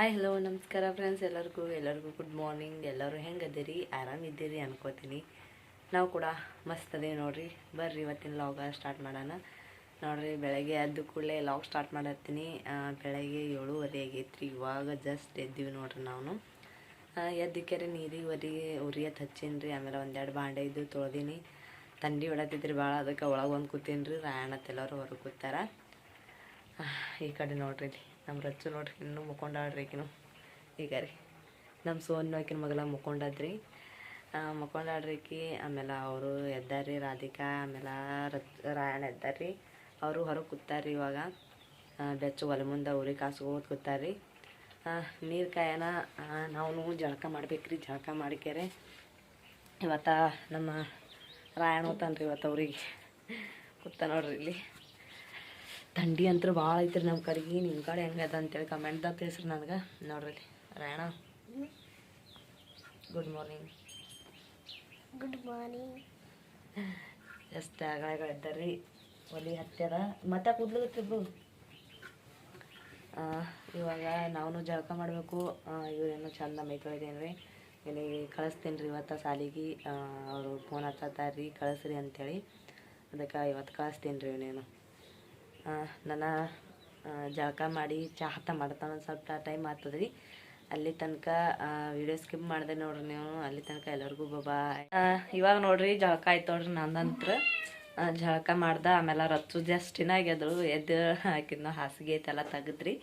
Hi hello ನಮಸ್ಕಾರ friends ಎಲ್ಲರಿಗೂ ಎಲ್ಲರಿಗೂ ಗುಡ್ ಮಾರ್ನಿಂಗ್ ಎಲ್ಲರೂ ಹೆಂಗೆ ಅದೀರಿ ಆರಾಮಿದ್ದೀರಿ ಅನ್ಕೋತೀನಿ. ನಾವು ಕೂಡ ಮಸ್ತ್ ಅದೇವಿ ನೋಡ್ರಿ. ಬರ್ರಿ, ಇವತ್ತಿನ ಲಾಗ ಸ್ಟಾರ್ಟ್ ಮಾಡೋಣ. ನೋಡ್ರಿ, ಬೆಳಗ್ಗೆ ಎದ್ದು ಕೂಡಲೇ ಲಾಗ್ ಸ್ಟಾರ್ಟ್ ಮಾಡತ್ತೀನಿ ಬೆಳಗ್ಗೆ ಏಳುವರೆ ಆಗೈತ್ರಿ. ಇವಾಗ ಜಸ್ಟ್ ಎದ್ದೀವಿ ನೋಡ್ರಿ ನಾವು ಎದ್ದಕ್ಕೆರೆ ನೀರಿಗೆ ಒರಿ, ಉರಿಯತ್ ಹಚ್ಚೀನಿ ಆಮೇಲೆ ಒಂದೆರಡು ಬಾಂಡೆ ಇದ್ದು ತೊಳ್ದೀನಿ. ತಂಡಿ ಹೊಡತಿದ್ರಿ ಭಾಳ ಅದಕ್ಕೆ ಒಳಗೆ ಒಂದು ಕೂತೀನಿ ರೀ ರಾಯಣತ್ತೆಲ್ಲರೂ ಹೊರಗೆ ಕೂತಾರ. ಈ ಕಡೆ ನೋಡ್ರಿ. ನಮ್ಮ ರಚ್ಚು ನೋಡ್ರಿ, ಇನ್ನೂ ಮುಕೊಂಡಾಳ್ರಿ ಈಗಿನ ಈಗ ರೀ, ನಮ್ಮ ಸೋನು ಆಕಿನ ಮಗಳ ಮುಕೊಂಡಾದ್ರಿ ಮುಕ್ಕೊಂಡಾಳ್ರಿ ಈಕಿ ಆಮೇಲೆ ಅವರು ಎದ್ದಾರಿ ರಾಧಿಕಾ, ಆಮೇಲೆ ರಚ್ ರಾಯಣ ಎದ್ದಾರಿ ಅವರು ಹೊರಗೆ ಕೂತಾರ್ರಿ ಇವಾಗ. ಬೆಚ್ಚು ಒಲೆ ಮುಂದೆ ಉರಿ ಕಾಸ್ಕೋದು ಕೂತಾರ್ರಿ. ನೀರು ಕಾಯನ ನಾವು ಜಳಕ ಮಾಡ್ಬೇಕ್ರಿ, ಜಳಕ ಮಾಡ್ಕ್ಯಾರೆ. ಇವತ್ತ ನಮ್ಮ ರಾಯಣ ಹೋತಾನ್ರಿ ಇವತ್ತು ಅವ್ರಿಗೆ ಕೂತ ನೋಡ್ರಿ ಇಲ್ಲಿ. ಥಂಡಿ ಅಂತೂ ಭಾಳ ಐತ್ರಿ ನಮ್ಮ ಕಡೆಗೆ ನಿಮ್ಮ ಕಡೆ ಹೆಂಗೆ ಅದ ಅಂತೇಳಿ ಕಮೆಂಟ್ದಾಗ ತಿಳಿಸ್ರಿ ನನಗೆ. ನೋಡ್ರಿ ರಾಯಣ ಗುಡ್ ಮಾರ್ನಿಂಗ್ ಗುಡ್ ಮಾರ್ನಿಂಗ್ ಎಷ್ಟು ಆಗಳ ರೀ ಒಲಿ ಹತ್ಯಾರ ಮತ್ತೆ ಕೂದ್ಲಗತ್ತಿಬ್ರು ಇವಾಗ ನಾವು ಜಳಕ ಮಾಡಬೇಕು. ಇವ್ರೇನು ಚಂದ ಮೈ ತೊಳಿದೇನು ರೀ ಇಲ್ಲಿ ಕಳಿಸ್ತೀನಿ ರೀ ಇವತ್ತು ಸಾಲಿಗೆ. ಅವರು ಫೋನ್ ಹಚ್ಚತ್ತಾರ್ರಿ ಕಳಿಸ್ರಿ ಅಂತೇಳಿ. ಅದಕ್ಕೆ ಇವತ್ತು ಕಳಿಸ್ತೀನಿ ರೀ ಇವನೇನು. ನನ್ನ ಜಳಕ ಮಾಡಿ ಚಾಹತ ಮಾಡ್ತಾನೆ ಒಂದು ಸ್ವಲ್ಪ ಟೈಮ್ ಆಗ್ತದೆ ರೀ ಅಲ್ಲಿ ತನಕ ವಿಡಿಯೋ ಸ್ಕಿಪ್ ಮಾಡಿದೆ ನೋಡ್ರಿ ನೀವು. ಅಲ್ಲಿ ತನಕ ಎಲ್ಲರಿಗೂ ಬಾಬಾ ಇವಾಗ ನೋಡ್ರಿ ಜಳಕ ಆಯ್ತು ನೋಡ್ರಿ ನಂದಂತ್ರ. ಜಳಕ ಮಾಡ್ದ ಆಮೇಲೆ ರಚ್ಚು ಜಸ್ಟ್ ಇನ್ನಾಗ್ಯದ್ರು ಎದ್ದು ಹಾಕಿದ್ನ, ಹಾಸಿಗೆ ಐತೆಲ್ಲ ತೆಗದ್ರಿ.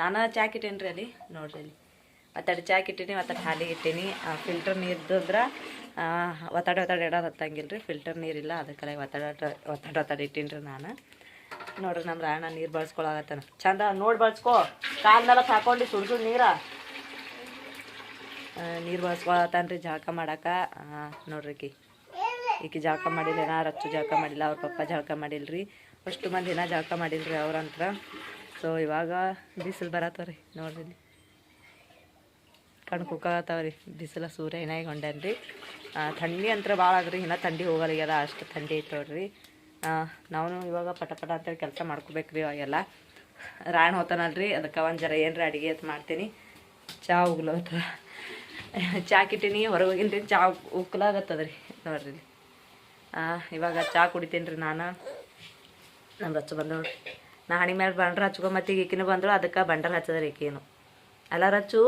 ನಾನು ಚಾಕ್ ಇಟ್ಟೇನಿ ರೀ ಅಲ್ಲಿ? ನೋಡ್ರಿ ಅಲ್ಲಿ. ಒತ್ತಡ ಚಾಕ್ ಇಟ್ಟೀನಿ ಒತ್ತಡ ಹಾಲಿಗೆ ಇಟ್ಟೀನಿ. ಫಿಲ್ಟರ್ ನೀರ್ದಂದ್ರೆ ಒತ್ತಡ ಒತ್ತಡ ಇಡೋದು ಹತ್ತಂಗಿಲ್ಲ ರೀ ಫಿಲ್ಟರ್ ನೀರಿಲ್ಲ ಅದಕ್ಕೆಲ್ಲ ಒತ್ತಡ ಒತ್ತಡ ಒತ್ತಡ ಇಟ್ಟೀನಿ ರೀ ನಾನು. ನೋಡ್ರಿ ನಮ್ಮ ರಾಯಣ್ಣ ನೀರು ಬಳಸ್ಕೊಳಗತ್ತಾನ ಚಂದ ನೋಡಿ ಬಳಸ್ಕೊ. ಕಾಲ್ನೆಲ್ಲ ಹಾಕೊಂಡು ಸುಡ್ ಸುಡ್ ನೀರ. ನೀರು ಬಳಸ್ಕೊಳತ್ತಾನ ರೀ ಜಳಕ ಮಾಡಾಕ ನೋಡ್ರಿ ಈಕಿ. ಜಳಕ ಮಾಡಿಲ್ಲ, ನಾ ರಚ್ಚು ಜಳಕ ಮಾಡಿಲ್ಲ, ಅವ್ರ ಪಪ್ಪ ಜಳಕ ಮಾಡಿಲ್ರಿ. ಅಷ್ಟು ಮಂದಿ ದಿನ ಜಳಕ ಮಾಡಿಲ್ರಿ ಅವ್ರಂತ್ರ ಸೊ ಇವಾಗ ಬಿಸಿಲು ಬರತ್ತವ್ರಿ, ನೋಡ್ರಿ ಇಲ್ಲಿ. ಕಣ್ ಕುಕ್ಕಾಗತ್ತವ್ರಿ ಬಿಸಿಲ ಸೂರ್ಯ ಏನಾಗಿ ಹೊಂಡನ್ರಿ ಥಂಡಿ ಅಂತ್ರ ಭಾಳ ಅದ್ರಿ ಇನ್ನೂ ಥಂಡಿ ಹೋಗಲ್ಗ್ಯದ, ಅಷ್ಟು ಥಂಡಿ ಐತೆ ನೋಡ್ರಿ. ನಾವು ಇವಾಗ ಪಟ ಪಟ ಅಂತೇಳಿ ಕೆಲಸ ಮಾಡ್ಕೋಬೇಕ್ರಿ ಅವಾಗೆಲ್ಲ ರಾಯಣ ಹೋತಾನಲ್ರಿ, ಅದಕ್ಕೆ ಒಂದು ಜರ ರೀ ಅಡುಗೆ ಅಂತ ಮಾಡ್ತೀನಿ. ಚಾ ಉಗ್ಲತ್ತ ಚಾ ಕಿಟ್ಟಿನಿ, ಹೊರಗೆ ಹೋಗಿನ್ರಿ, ಚಾ ಉಕ್ಲಾಗತ್ತದ್ರಿ ನೋಡ್ರಿ. ಇವಾಗ ಚಾ ಕುಡಿತೀನಿ ರೀ ನಾನು. ನಮ್ಮ ರಚ್ಚು ಬಂದವ್ರಿ ನಾ ಹಣಿ ಮೇಲೆ ಬಂಡ್ರ ಹಚ್ಕೊ ಮತ್ತೆ ಈಗ ಈಕಿನೂ ಬಂದ್ರು ಅದಕ್ಕೆ ಬಂಡರ್ ಹಚ್ಚದ್ರಿ ಈಕೇನು. ಅಲ್ಲ ರಚ್ಚು?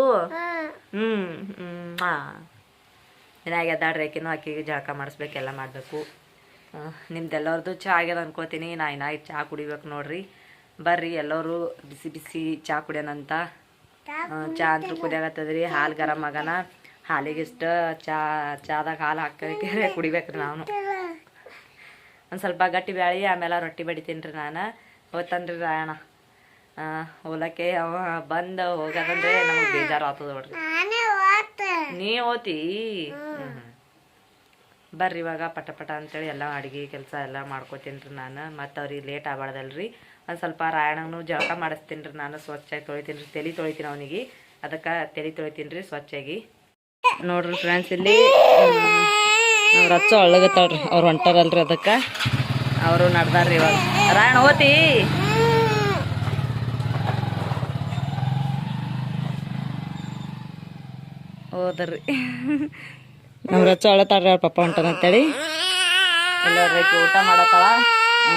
ಹ್ಞೂ ಹ್ಞೂ ಹಾಂ. ಏನಾಗಿ ಅದಾಡ್ರಿ ಆಕಿನೂ ಆಕಿಗೆ ಜಳಕ ಮಾಡಿಸ್ಬೇಕು, ಎಲ್ಲ ಮಾಡಬೇಕು. ನಿಮ್ದೆಲ್ಲರದು ಚಹಾ ಆಗ್ಯದ ಅನ್ಕೋತೀನಿ. ನಾ ಇನ್ನ ಚಹಾ ಕುಡಿಬೇಕು ನೋಡ್ರಿ. ಬರ್ರಿ ಎಲ್ಲರೂ ಬಿಸಿ ಬಿಸಿ ಚಹಾ ಕುಡಿಯೋಣಂತ ಚಹಾ ಅಂತೂ ಕುದಿಯಾಗತ್ತದ್ರಿ ಹಾಲು ಗರಂ ಆಗನ. ಹಾಲಿಗೆ ಇಷ್ಟ ಚಹಾ ಚಹಾದಾಗ ಹಾಲು ಹಾಕಿ ಕುಡಿಬೇಕ್ರಿ ನಾನು. ಒಂದು ಸ್ವಲ್ಪ ಗಟ್ಟಿ ಬ್ಯಾಳಿ ಆಮೇಲೆ ರೊಟ್ಟಿ ಬಡಿತೀನಿ ರೀ ನಾನು ಹೋಗ್ತಾನ್ರಿ ರಾಯಣ ಹೋಲಕ್ಕೆ ಅವ ಬಂದು ಹೋಗೋದಂದ್ರೆ ನಮಗೆ ಬೇಜಾರು ಆಗ್ತದ ನೋಡ್ರಿ. ನೀ ಓತಿ ಬರ್ರಿ ಇವಾಗ ಪಟ ಪಟ ಅಂತೇಳಿ ಎಲ್ಲ ಅಡುಗೆ ಕೆಲಸ ಎಲ್ಲ ಮಾಡ್ಕೋತೀನಿ ರೀ ನಾನು. ಮತ್ತು ಅವ್ರಿಗೆ ಲೇಟ್ ಆಗಬಾರ್ದಲ್ರಿ. ಒಂದು ಸ್ವಲ್ಪ ರಾಯಣನು ಜಳಕ ಮಾಡಿಸ್ತೀನಿ ರೀ ನಾನು. ಸ್ವಚ್ಛಾಗಿ ತೊಳಿತೀನಿ ರೀ. ತಲೆ ತೊಳಿತೀನಿ ಅವನಿಗೆ. ಅದಕ್ಕೆ ತಲೆ ತೊಳಿತೀನಿ ರೀ ಸ್ವಚ್ಛಾಗಿ. ನೋಡ್ರಿ ಫ್ರೆಂಡ್ಸ್ ಇಲ್ಲಿ. ರಚ್ಚ ಒಳ್ಳಗತ್ತಾಳ್ರಿ ಅವ್ರು ಹೊಂಟಾರಲ್ರಿ ಅದಕ್ಕೆ. ಅವರು ನಡ್ದಾರ್ರಿ ಇವಾಗ. ರಾಯಣ ಓತಿ ಹೋದ್ರಿ. ನಮ್ಮ ರಚ್ಚ ಅವ್ರ ಪಪ್ಪ ಎಲ್ಲರೂ ಊಟ ಮಾಡತ್ತಾಳ?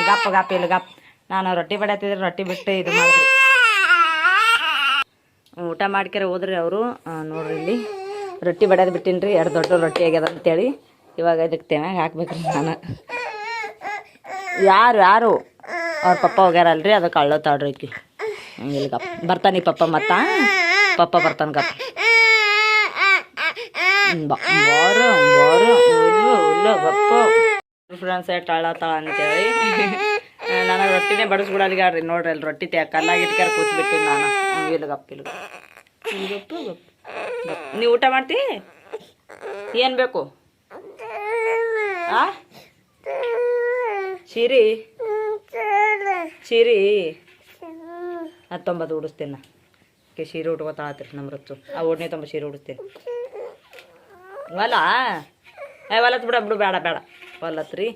ಗಪ್ಪ ಗಪ್ಪ ಇಲ್ಲ ಗಪ್. ನಾನು ರೊಟ್ಟಿ ಬಡತಿದ್ರೆ ರೊಟ್ಟಿ ಬಿಟ್ಟು ಇದು ಮಾಡಿದ್ರಿ. ಊಟ ಮಾಡ್ಕ್ಯಾರ ಹೋದ್ರಿ ಅವರು. ನೋಡ್ರಿ ಇಲ್ಲಿ. ರೊಟ್ಟಿ ಬಡ್ಯದು ಬಿಟ್ಟಿನಿ ರೀ ಎರಡು ದೊಡ್ಡ ರೊಟ್ಟಿ ಆಗ್ಯದ ಅಂತೇಳಿ. ಇವಾಗ ಇದಕ್ಕೆ ತೆಮ್ಯಾಗ ಹಾಕ್ಬೇಕ್ರಿ ನಾನು. ಯಾರು ಯಾರು? ಅವ್ರ ಪಪ್ಪ ಹೋಗ್ಯಾರಲ್ರಿ ಅದಕ್ಕೆ ಹ್ಮ್, ಇಲ್ಲಿ ಗಪ್. ಬರ್ತಾನೆ ಪಪ್ಪ ಮತ್ತ? ಪಪ್ಪ ಬರ್ತಾನೆ ಗಪ್. ಬಾರು ಬಾರು ಫ್ರೆಂಡ್ಸ್ ಟಾಳತಾಳ ಅಂತೇಳಿ. ನನಗೆ ರೊಟ್ಟಿನೇ ಬಡಿಸ್ಬಿಡಲ್ಗಾಡ್ರಿ. ನೋಡ್ರಿ, ಅಲ್ಲಿ ರೊಟ್ಟಿ ಕಲ್ಲಾಗಿ ಇಟ್ಕಾರ ಕೂತ್ಬಿಟ್ಟಿನಿ ನಾನು. ಇಲ್ಲ ಗಪ್ಪ ಇಲ್ಲ ನೀವು ಊಟ ಮಾಡ್ತಿ? ಏನು ಬೇಕು? ಆ? ಸಿರಿ ಸಿರಿ ಹತ್ತೊಂಬತ್ತು ಉಡಿಸ್ತೇನೆ ಸೀರೆ ಉಟ್ಕೋತಾಳತ್ರಿ ನಮ್ಮ ರೊಚ್ಚು ಆ ಓಡ್ನೆ ತುಂಬ ಸೀರೆ ಉಡಿಸ್ತೇನೆ. ವಲ್ಲ ಏ, ಹೊಲತ್ ಬಿಡ, ಬಿಡು, ಬೇಡ ಬೇಡ. ವಲ್ಲತ್ರಿ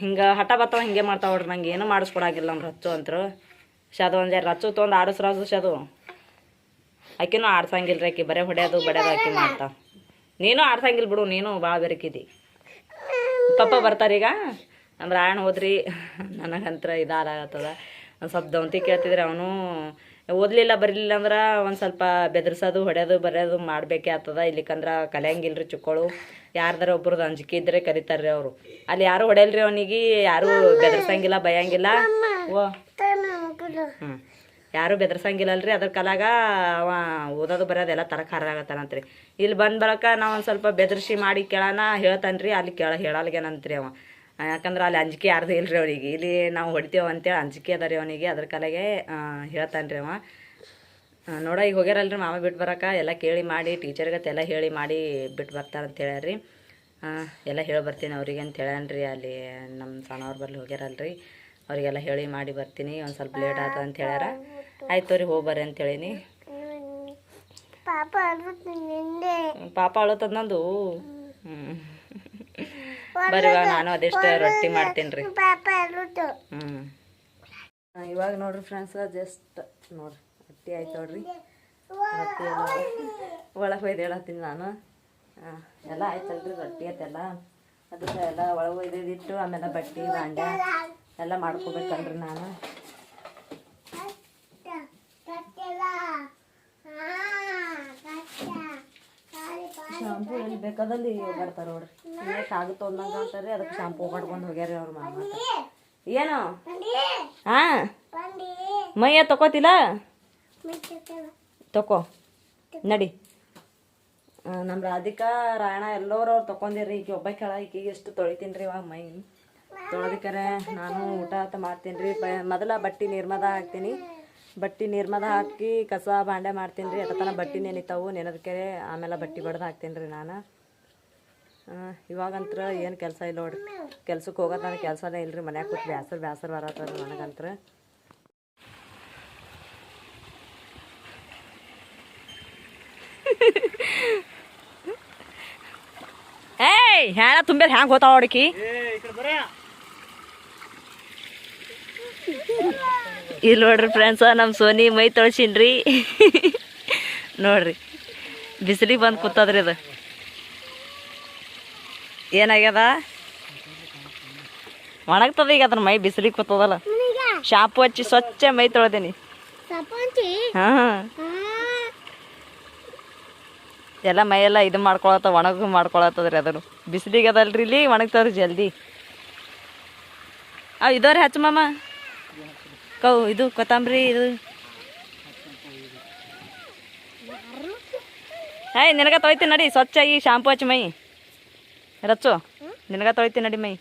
ಹಿಂಗೆ ಹಠ ಬತ್ತಾವ, ಹಿಂಗೆ ಮಾಡ್ತಾವ ನೋಡ್ರಿ, ನಂಗೆ ಏನೂ ಮಾಡಿಸ್ಕೊಡಾಗಿಲ್ಲ ನಮ್ಮ ರಚ್ಚು ಅಂತರು. ಶದು ಒಂದು ಎರಡು ರಚ್ಚು ತೊಗೊಂಡು ಆಡಿಸ್ರಾಸು ಶದು. ಆಕಿನೂ ಆಡ್ಸಂಗಿಲ್ಲ ಆಕಿ, ಬರೀ ಹೊಡ್ಯೋದು, ಬಡ್ಯೋದು ಆಕಿ ಮಾಡ್ತಾವ ನೀನು ಆಡ್ಸಂಗಿಲ್ಲ ಬಿಡು, ನೀನು ಭಾಳ ಬೆರಕಿದಿ. ಪಪ್ಪ ಬರ್ತಾರೀಗ ನಮ್ಮ ರಾಯಣ ಹೋದ್ರಿ. ನನಗಂತ್ರ ಇದಾಗತ್ತದ ಒಂದು ಸ್ವಲ್ಪ ದವಂತಿ ಕೇಳ್ತಿದ್ರೆ, ಅವನು ಓದಲಿಲ್ಲ, ಬರಲಿಲ್ಲ ಅಂದ್ರೆ ಒಂದು ಸ್ವಲ್ಪ ಬೆದರ್ಸೋದು, ಹೊಡೆಯೋದು, ಬರೆಯೋದು ಮಾಡಬೇಕೇ ಆಗ್ತದ. ಇಲ್ಲಿಕಂದ್ರೆ ಕಲಿಯಂಗಿಲ್ರಿ ಚಿಕ್ಕಳು. ಯಾರ್ದಾರ ಒಬ್ರದ್ದು ಅಂಜಿಕೆ ಇದ್ರೆ ರೀ ಅವರು. ಅಲ್ಲಿ ಯಾರು ಹೊಡೆಯಲ್ರಿ ಅವನಿಗೆ? ಯಾರು ಬೆದರ್ಸಂಗಿಲ್ಲ ಭಯಂಗಿಲ್ಲ ಓ. ಹ್ಞೂ ಯಾರು ಬೆದರ್ಸಂಗಿಲ್ಲಲ್ರಿ ಅದ್ರ ಕಲಾಗ ಅವ ಓದೋದು, ಬರೋದು ಎಲ್ಲ ತರಕ ಹಾರಾಗತ್ತಾನಂತ್ರಿ ಇಲ್ಲಿ ಬಂದ ಬಳಿಕ ನಾವು ಒಂದು ಸ್ವಲ್ಪ ಬೆದರ್ಸಿ ಮಾಡಿ ಕೇಳೋಣ ಹೇಳ್ತಾನ್ರಿ. ಅಲ್ಲಿ ಕೇಳ, ಹೇಳಲ್ಗೇನಂತ್ರಿ ಅವ. ಯಾಕಂದ್ರೆ ಅಲ್ಲಿ ಅಂಜಿಕೆ ಯಾರ್ದು ಇಲ್ರಿ ಅವನಿಗೆ ಇಲ್ಲಿ ನಾವು ಹೊಡಿತೇವೆ ಅಂತೇಳಿ ಅಂಜಿಕೆ ಅದ ರೀ ಅವನಿಗೆ ಅದ್ರ ಕಲೆಗೆ ಹೇಳ್ತಾನೆ ರೀ ಅವ. ನೋಡ ಈಗ ಹೋಗ್ಯಾರಲ್ರಿ ಮಾವ ಬಿಟ್ಟು ಬರೋಕೆ ಎಲ್ಲ ಕೇಳಿ ಮಾಡಿ ಟೀಚರ್ಗತ್ತೆ ಎಲ್ಲ ಹೇಳಿ ಮಾಡಿ ಬಿಟ್ಟು ಬರ್ತಾರಂತ ಹೇಳ್ಯಾರ್ರಿ. ಆ, ಎಲ್ಲ ಹೇಳಿ ಬರ್ತೀನಿ ಅವ್ರಿಗೆ ಅಂತ ಹೇಳ್ಯಾನ್ರಿ ಅಲ್ಲಿ ನಮ್ಮ ಸಣ್ಣವ್ರ ಬರ್ಲಿ ಹೋಗ್ಯಾರಲ್ರಿ. ಅವರಿಗೆಲ್ಲ ಹೇಳಿ ಮಾಡಿ ಬರ್ತೀನಿ ಒಂದು ಸ್ವಲ್ಪ ಲೇಟ್ ಆಯ್ತು ಅಂತ ಹೇಳ್ಯಾರ. ಆಯ್ತು ಅವ್ರಿಗೆ ಹೋಗಿ ಬರ್ರಿ ಅಂತ ಹೇಳೀನಿ. ಪಾಪ ಅಳತದ ನಂದು. ಹ್ಞೂ ಬರ್ರಿ ಇವಾಗ ನಾನು ಅದೆಷ್ಟು ರೊಟ್ಟಿ ಮಾಡ್ತೀನಿ ರೀ ಹ್ಞೂ ಇವಾಗ ನೋಡ್ರಿ ಫ್ರೆಂಡ್ಸ್, ಜಸ್ಟ್ ನೋಡ್ರಿ, ರೊಟ್ಟಿ ಆಯ್ತು ನೋಡ್ರಿ. ರೊಟ್ಟಿ ಎಲ್ಲ ಒಳಗೆ ಒಯ್ದು ಹೇಳತ್ತೀನಿ ನಾನು. ಎಲ್ಲ ಆಯ್ತಲ್ರಿ ರೊಟ್ಟಿ ಆಯ್ತೆಲ್ಲ ಅದಕ್ಕೆ ಎಲ್ಲ ಒಳಗೆ ಒಯ್ದಿಟ್ಟು ಆಮೇಲೆ ಬಟ್ಟೆ, ದಾಂಡ್ಯ ಎಲ್ಲ ಮಾಡ್ಕೋಬೇಕಲ್ರಿ ನಾನು. ಶಾಂಪು ಎಲ್ಲಿ ಬೇಕಾದಲ್ಲಿ ಓಡಾಡ್ತಾರ ನೋಡ್ರಿ. ಯಾಕೆ ಆಗುತ್ತೋ ಅಂದಂಗೆ ಅಂತಾರೆ, ಅದಕ್ಕೆ ಶಾಂಪು ಕಟ್ಕೊಂಡು ಹೋಗ್ಯಾರ ಅವ್ರು ಮಾಮ ಏನು? ಹಾ? ಮೈಯ ತಕೋತಿಲ್ಲ ತಕೋ ನಡಿ. ನಮ್ಮ ರಾಧಿಕಾ, ರಾಯಣ ಎಲ್ಲರೂ ಅವ್ರು ತಗೊಂಡಿರಿ ಈಗ ಒಬ್ಬ ಕೆಳ ಈಕಿಗೆ ಎಷ್ಟು ತೊಳಿತೀನಿ ರೀ ಇವಾಗ ಮೈ. ತೊಳೆದಿಕ್ಕರೆ ನಾನು ಊಟ ಅಂತ ಮಾಡ್ತೀನಿ ರೀ ಮೊದಲ ಬಟ್ಟೆ ನಿರ್ಮದ ಹಾಕ್ತೀನಿ. ಬಟ್ಟೆ ನಿರ್ಮದ ಹಾಕಿ ಕಸ ಬಾಂಡೆ ಮಾಡ್ತೀನಿ ರೀ ತನಕ ಬಟ್ಟೆ ನೆನಿತಾವು ನೆನದಕ್ಕೆ ಆಮೇಲೆ ಬಟ್ಟೆ ಬಡ್ದು ಹಾಕ್ತೀನಿ ರೀ ನಾನು. ಇವಾಗಂತ್ರ ಏನು ಕೆಲಸ ಇಲ್ಲ ನೋಡ್ರಿ. ಕೆಲ್ಸಕ್ಕೆ ಹೋಗೋದು ನನಗೆ ಕೆಲಸನೇ ಇಲ್ಲರಿ ಮನ್ಯಾಗ ಕೂತ್ ಬ್ಯಾಸರ ಬ್ಯಾಸರ ಬರತ್ತದ ನನಗಂತ್ರ. ಏಯ್ ಹೇಳ ತುಂಬೇರ್ ಹ್ಯಾಂಗ ಹೋತಾವ ಹುಡುಕಿ ಇಲ್ಲಿ ನೋಡ್ರಿ ಫ್ರೆಂಡ್ಸ ನಮ್ಮ ಸೋನಿ ಮೈ ತೊಳ್ಸಿನ್ರಿ. ನೋಡ್ರಿ ಬಿಸಿಲಿಗೆ ಬಂದು ಕೂತದ್ರಿ ಅದು ಏನಾಗ್ಯದ? ಒಣಗ್ತದ ಈಗ ಅದ್ರ ಮೈ ಬಿಸಿಲಿಗೆ ಕೂತದಲ್ಲ. ಶಾಪು ಹಚ್ಚಿ ಸ್ವಚ್ಛ ಮೈ ತೊಳ್ದೇನಿ. ಎಲ್ಲ ಹಾಂ. ಎಲ್ಲ ಮೈಯೆಲ್ಲ ಇದು ಮಾಡ್ಕೊಳತ್ತ ಒಣಗ ಮಾಡ್ಕೊಳತ್ತದ್ರಿ ಅದನ್ನು. ಬಿಸಿಲಿಗೆ ಅದಲ್ರಿ ಇಲ್ಲಿ ಒಣಗ್ತದ್ರಿ ಜಲ್ದಿ. ಅವ್ ಇದವ್ರಿ ಹಚ್ಚ ಮಾಮ. ಕೌ ಇದು ಕೊತ್ತಂಬರಿ ಇದು. ಏಯ್ ನಿನಗ ತೊಳಿತೀನಿ ನಡಿ ಸ್ವಚ್ಛಾಗಿ ಶಾಂಪು ಹಚ್ಚಿ ಮೈ. ರಚ್ಚು. ನಿನಗ ತೊಳಿತೀನಿ ನಡಿ ಮೈ.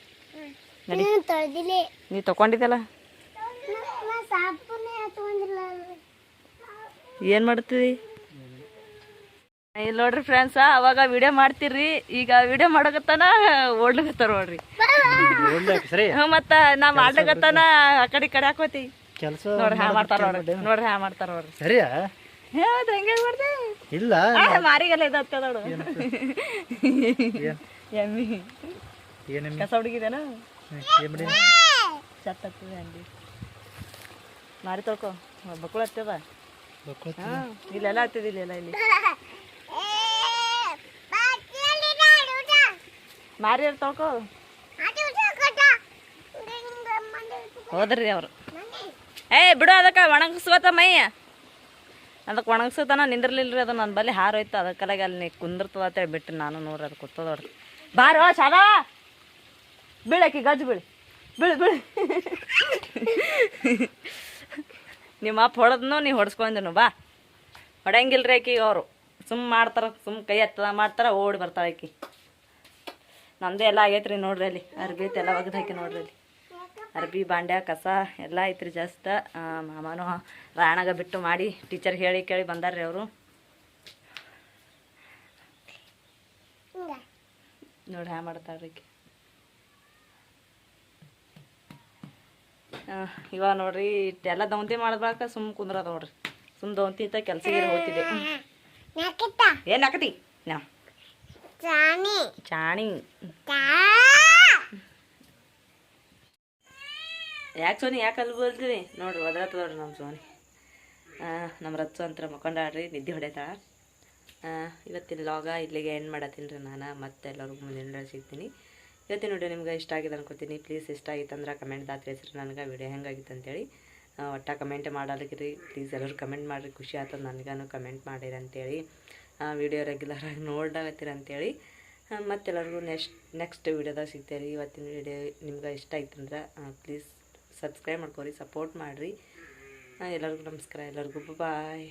ನಡಿ. ನೀ ತಗೊಂಡಿದ್ದಲ್ಲ? ಏನ್ ಮಾಡ್ತೀರಿ? ಮಾಡ್ತೀವಿ ಇಲ್ಲಿ ನೋಡ್ರಿ ಫ್ರೆಂಡ್ಸ ಅವಾಗ ವಿಡಿಯೋ ಮಾಡ್ತೀರಿ. ಈಗ ವಿಡಿಯೋ ಮಾಡಕತ್ತಾನ ಓಡ್ಲಕತ್ತಾರ ನೋಡ್ರಿ. ಸರಿ. ಹ್ಞೂ ಮತ್ತ ನಾ ಮಾಡ್ಲಕತ್ತಾನ ಆ ಕಡೆ ಈ ಕಡೆ ಹಾಕೋತಿ. ಕೆಲಸ ನೋಡ್ರಿ ಹ್ಯಾ ಮಾಡ್ತಾರ ನೋಡ್ರಿ. ನೋಡ್ರಿ ಹ್ಯಾ ಮಾಡ್ತಾರ ನೋಡ್ರಿ. ಸರಿಯಾ? ಹೌದು ಹೆಂಗೆ ಮಾಡ್ದೆ? ಇಲ್ಲ. ಆ, ಮಾರಿಗೆಲ್ಲ ನೋಡು ಏನ್? ಎಮ್ಮಿ. ಏನು ಕಸ ಹುಡುಗಿದೇನ? ಚಟ್ ಹತ್ತಿದೆ ಹಂಗೆ ಮಾರಿ ತೊಳ್ಕೊ ಬಕ್ಕುಳ ಹತ್ತದ. ಇಲ್ಲೆಲ್ಲ ಹತ್ತಿದ ಇಲ್ಲೆಲ್ಲ ಇಲ್ಲಿ. ಮಾರಿ ತೊಳ್ಕೊ. ಹೋದ್ರಿ ಅವ್ರು. ಏ, ಬಿಡು ಅದಕ್ಕೆ ಒಣಗಿಸ್ವತ್ತ ಮೈ. ಅದಕ್ಕೆ ಒಣಗಿಸತನ ನಿಂದಿರ್ಲಿಲ್ರಿ ಅದು ನನ್ನ ಬಲ್ಲಿ ಹಾರೋಯ್ತು ಅದಕ್ಕೆಲಾಗ ಅಲ್ಲಿ ನೀ ಕುಂದಿರ್ತದ ಅಂತೇಳಿ ಬಿಟ್ಟು ನಾನು ನೋಡ್ರಿ ಅದು ಕೂತದ ನೋಡ್ರಿ. ಬಾರೋ ಶಾದಾ. ಬೀಳಕಿ ಗಜ್ಜು ಬೀಳಿ. ಬೀಳು ಬೀಳು. ನಿಮ್ಮ ಅಪ್ಪ ಹೊಡೆದ್ನು, ನೀ ಹೊಡ್ಸ್ಕೊಂಡನು, ಬಾ. ಹೊಡೆಯಂಗಿಲ್ರಿ ಆಕಿ ಅವರು. ಸುಮ್ಮ ಮಾಡ್ತಾರ ಸುಮ್ಮ ಕೈ ಹತ್ತದ ಮಾಡ್ತಾರ, ಓಡಿ ಬರ್ತಾವೆ ಆಕಿ. ನಮ್ದು ಎಲ್ಲ ಆಗೈತ್ರಿ ನೋಡ್ರಿ ಅಲ್ಲಿ. ಅರ್ಬಿ ಎಲ್ಲ ಒಗ್ದು ಹಾಕಿ ನೋಡ್ರಿ ಅಲ್ಲಿ. ಅರ್ಬಿ ಬಾಂಡ್ಯ ಕಸ ಎಲ್ಲ ಐತ್ರಿ ಜಸ್ಟ್ ಮಾಮನು ರಾಯಣಾಗ ಬಿಟ್ಟು ಮಾಡಿ ಟೀಚರ್ ಹೇಳಿ ಕೇಳಿ ಬಂದಾರ್ರಿ ಅವರು. ನೋಡಿ ಹ್ಯಾ ಮಾಡ್ತಾಳ್ರಿ ಇವಾಗ ನೋಡ್ರಿ ಎಲ್ಲ ದವಂತಿ ಮಾಡಿದ್ಬಾಕ ಸುಮ್ ಕುಂದ್ರದ ನೋಡ್ರಿ. ಸುಮ್ ದವಂತಿ ಅಂತ ಕೆಲ್ಸ ಹೋಗ್ತಿದ್ದೆ. ಏನ್ ಹಾಕತಿ ನಾ. ಚಾಣಿ. ಚಾಣಿ ತಾ ಯಾಕೆ ಸೋನಿ? ಯಾಕೆ ಅಲ್ಲಿ ಬಲ್ತೀರಿ ನೋಡ್ರಿ ಒದ್ರತ್ತ ನೋಡ್ರಿ ನಮ್ಮ ಸೋನಿ. ನಮ್ಮ ರತ್ಸು ಅಂತ ಮಕ್ಕೊಂಡಾಡ್ರಿ ನಿದ್ದೆ ಹೊಡೆತಾಳ ಇವತ್ತಿನ ಲಾಗ ಇಲ್ಲಿಗೆ ಎಂಡ್ ಮಾಡತ್ತೀನಿ ರೀ ನಾನು ಮತ್ತೆ ಎಲ್ಲರಿಗೂ ಮುಂದಿನ ಸಿಗ್ತೀನಿ ಇವತ್ತಿನ ವಿಡಿಯೋ ನಿಮ್ಗೆ ಇಷ್ಟ ಆಗಿದೆ ಅನ್ಕೋತೀನಿ ಪ್ಲೀಸ್ ಇಷ್ಟ ಆಗಿತ್ತು ಅಂದ್ರೆ ಕಮೆಂಟ್ದಾಗ ತಿಳಿಸ್ರಿ. ನನಗೆ ವಿಡಿಯೋ ಹೆಂಗಾಗಿತ್ತು ಅಂತೇಳಿ. ಒಟ್ಟ ಕಮೆಂಟ್ ಮಾಡಲಿಕ್ಕಿರಿ ಪ್ಲೀಸ್ ಎಲ್ಲರೂ ಕಮೆಂಟ್ ಮಾಡಿರಿ. ಖುಷಿ ಆಯ್ತದ ನನಗೂ ಕಮೆಂಟ್ ಮಾಡಿರಿ ಅಂತೇಳಿ. ವಿಡಿಯೋ ರೆಗ್ಯುಲರಾಗಿ ನೋಡ್ಲಾಗತ್ತೀರ ಅಂತೇಳಿ. ಆ, ಮತ್ತೆಲ್ಲರಿಗೂ ನೆಕ್ಸ್ಟ್ ನೆಕ್ಸ್ಟ್ ವಿಡಿಯೋದಾಗ ಸಿಗ್ತೇವೆ ಇವತ್ತಿನ ವಿಡಿಯೋ ನಿಮ್ಗೆ ಇಷ್ಟ ಆಯ್ತು ಅಂದ್ರೆ ಪ್ಲೀಸ್ ಸಬ್ಸ್ಕ್ರೈಬ್ ಮಾಡ್ಕೊರಿ ಸಪೋರ್ಟ್ ಮಾಡಿರಿ. ಎಲ್ಲರಿಗೂ ನಮಸ್ಕಾರ ಎಲ್ಲರಿಗೂ ಬಾಯ್